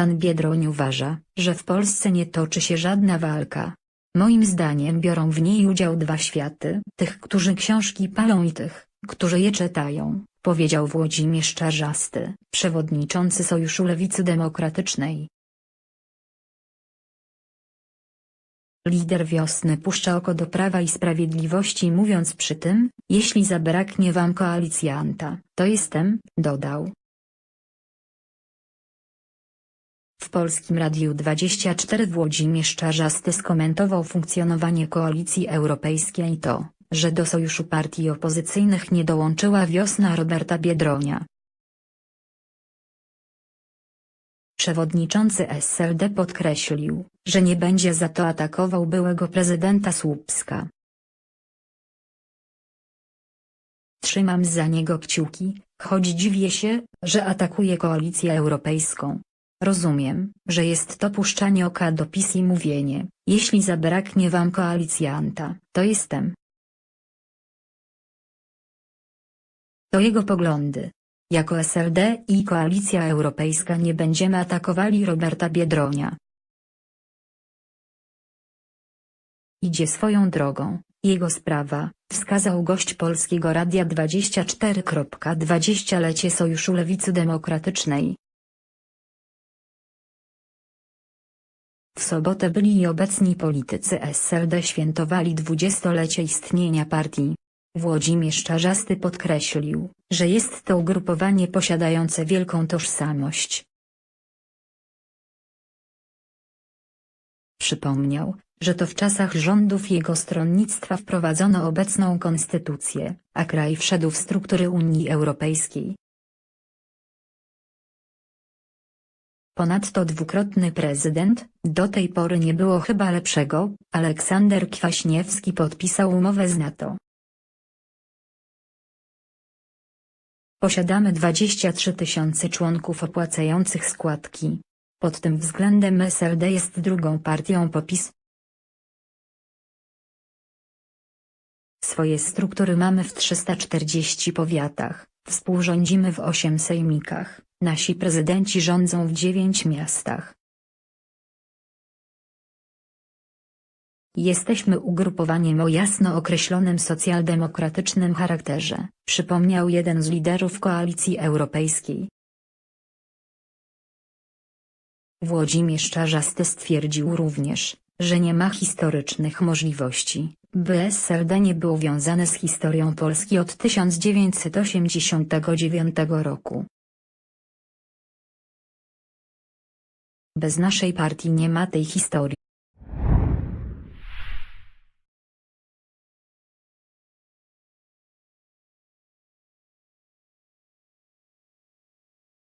Pan Biedroń uważa, że w Polsce nie toczy się żadna walka. Moim zdaniem biorą w niej udział dwa światy, tych, którzy książki palą i tych, którzy je czytają, powiedział Włodzimierz Czarzasty, przewodniczący Sojuszu Lewicy Demokratycznej. Lider wiosny puszcza oko do Prawa i Sprawiedliwości mówiąc przy tym, jeśli zabraknie wam koalicjanta, to jestem, dodał. W Polskim Radiu 24 Włodzimierz Czarzasty skomentował funkcjonowanie Koalicji Europejskiej to, że do sojuszu partii opozycyjnych nie dołączyła wiosna Roberta Biedronia. Przewodniczący SLD podkreślił, że nie będzie za to atakował byłego prezydenta Słupska. Trzymam za niego kciuki, choć dziwię się, że atakuje koalicję europejską. Rozumiem, że jest to puszczanie oka do PiS i mówienie, jeśli zabraknie wam koalicjanta, to jestem. To jego poglądy. Jako SLD i Koalicja Europejska nie będziemy atakowali Roberta Biedronia. Idzie swoją drogą, jego sprawa, wskazał gość Polskiego Radia 24.20-lecie Sojuszu Lewicy Demokratycznej. W sobotę byli i obecni politycy SLD świętowali dwudziestolecie istnienia partii. Włodzimierz Czarzasty podkreślił, że jest to ugrupowanie posiadające wielką tożsamość. Przypomniał, że to w czasach rządów jego stronnictwa wprowadzono obecną konstytucję, a kraj wszedł w struktury Unii Europejskiej. Ponadto dwukrotny prezydent, do tej pory nie było chyba lepszego, Aleksander Kwaśniewski podpisał umowę z NATO. Posiadamy 23 tysiące członków opłacających składki. Pod tym względem SLD jest drugą partią popis. Swoje struktury mamy w 340 powiatach, współrządzimy w 8 sejmikach, nasi prezydenci rządzą w 9 miastach. Jesteśmy ugrupowaniem o jasno określonym socjaldemokratycznym charakterze, przypomniał jeden z liderów Koalicji Europejskiej. Włodzimierz Czarzasty stwierdził również, że nie ma historycznych możliwości, by SLD nie było wiązane z historią Polski od 1989 roku. Bez naszej partii nie ma tej historii.